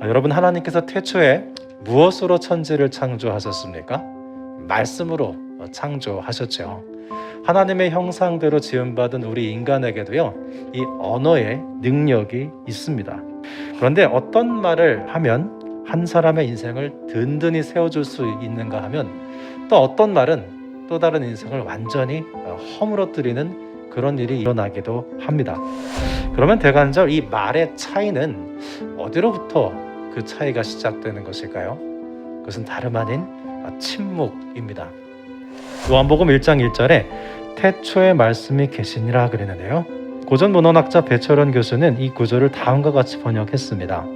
아, 여러분 하나님께서 태초에 무엇으로 천지를 창조하셨습니까? 말씀으로 어, 창조하셨죠. 하나님의 형상대로 지음받은 우리 인간에게도요, 이 언어의 능력이 있습니다. 그런데 어떤 말을 하면 한 사람의 인생을 든든히 세워줄 수 있는가 하면 또 어떤 말은 또 다른 인생을 완전히 어, 허물어뜨리는 그런 일이 일어나기도 합니다. 그러면 대관절 이 말의 차이는 어디로부터 그 차이가 시작되는 것일까요? 그것은 다름 아닌 아, 침묵입니다. 요한복음 1장 1절에 태초에 말씀이 계시니라 그랬는데요. 고전 문헌학자 배철원 교수는 이 구절을 다음과 같이 번역했습니다.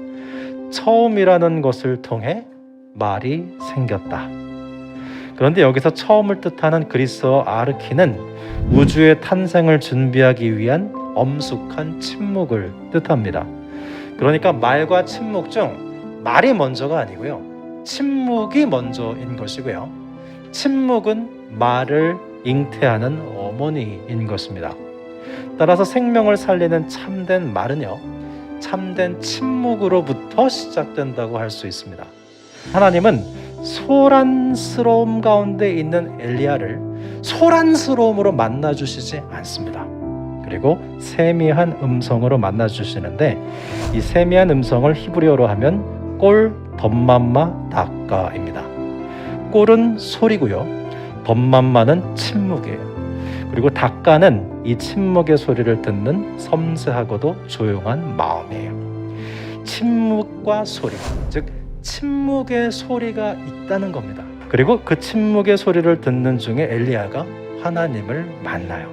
처음이라는 것을 통해 말이 생겼다. 그런데 여기서 처음을 뜻하는 그리스어 아르키는 우주의 탄생을 준비하기 위한 엄숙한 침묵을 뜻합니다. 그러니까 말과 침묵 중 말이 먼저가 아니고요. 침묵이 먼저인 것이고요. 침묵은 말을 잉태하는 어머니인 것입니다. 따라서 생명을 살리는 참된 말은요. 참된 침묵으로부터 시작된다고 할 수 있습니다. 하나님은 소란스러움 가운데 있는 엘리야를 소란스러움으로 만나 주시지 않습니다. 그리고 세미한 음성으로 만나 주시는데 이 세미한 음성을 히브리어로 하면 꼴 덤맘마 다까입니다. 꼴은 소리고요. 덤맘마는 침묵이에요. 그리고 다까는 이 침묵의 소리를 듣는 섬세하고도 조용한 마음이에요. 침묵과 소리, 즉 침묵의 소리가 있다는 겁니다. 그리고 그 침묵의 소리를 듣는 중에 엘리야가 하나님을 만나요.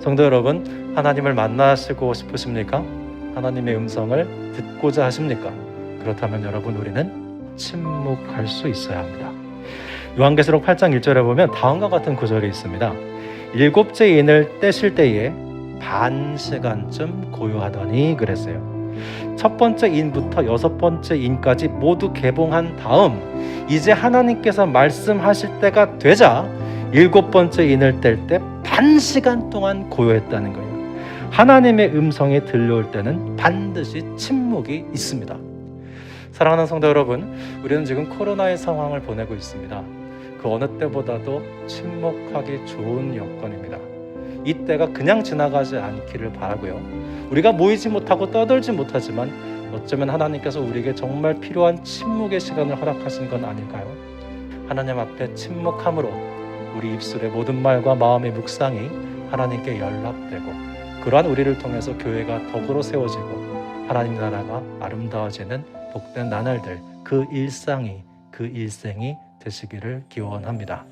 성도 여러분, 하나님을 만나시고 싶으십니까? 하나님의 음성을 듣고자 하십니까? 그렇다면 여러분 우리는 침묵할 수 있어야 합니다. 요한계시록 8장 1절에 보면 다음과 같은 구절이 있습니다. 일곱째 인을 떼실 때에 반 시간쯤 고요하더니 그랬어요. 첫 번째 인부터 여섯 번째 인까지 모두 개봉한 다음 이제 하나님께서 말씀하실 때가 되자 일곱 번째 인을 뗄 때 반 시간 동안 고요했다는 거예요. 하나님의 음성이 들려올 때는 반드시 침묵이 있습니다. 사랑하는 성도 여러분, 우리는 지금 코로나의 상황을 보내고 있습니다. 그 어느 때보다도 침묵하기 좋은 여건입니다. 이 때가 그냥 지나가지 않기를 바라고요. 우리가 모이지 못하고 떠들지 못하지만 어쩌면 하나님께서 우리에게 정말 필요한 침묵의 시간을 허락하신 건 아닐까요? 하나님 앞에 침묵함으로 우리 입술의 모든 말과 마음의 묵상이 하나님께 연락되고 그러한 우리를 통해서 교회가 덕으로 세워지고 하나님 나라가 아름다워지는 복된 나날들 그 일상이 그 일생이 되시기를 기원합니다.